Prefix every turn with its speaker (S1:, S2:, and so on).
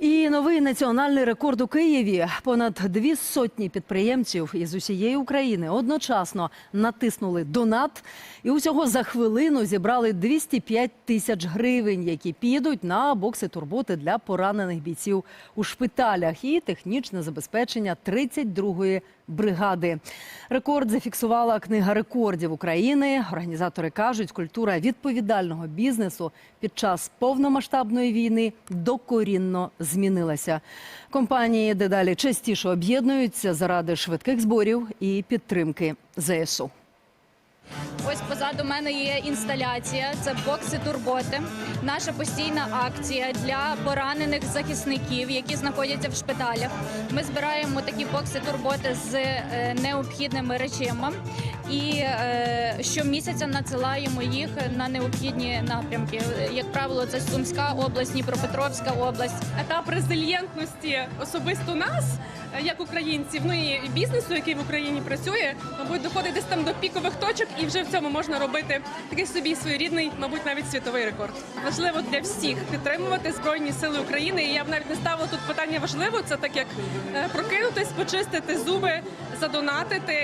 S1: І новий національний рекорд у Києві. Понад дві сотні підприємців із усієї України одночасно натиснули донат і усього за хвилину зібрали 205 тисяч гривень, які підуть на бокси турботи для поранених бійців у шпиталях і технічне забезпечення 32-ї бригади. Рекорд зафіксувала книга рекордів України. Організатори кажуть, культура відповідального бізнесу під час повномасштабної війни докорінно змінилася. Компанії дедалі частіше об'єднуються заради швидких зборів і підтримки ЗСУ.
S2: Ось позаду мене є інсталяція. Це бокси турботи. Наша постійна акція для поранених захисників, які знаходяться в шпиталях. Ми збираємо такі бокси турботи з е, необхідними речима і е, щомісяця надсилаємо їх на необхідні напрямки. Як правило, це Сумська область, Дніпропетровська область.
S3: етап резильєнтності особисто нас, е, як українців, ну і бізнесу, який в Україні працює, мабуть, доходить десь там до пікових точок, і вже в цьому можна робити такий собі своєрідний, мабуть, навіть світовий рекорд. Важливо для всіх підтримувати збройні сили України. І я б навіть не ставила тут питання важливо. Це так як е, прокинутись, почистити зуби, задонатити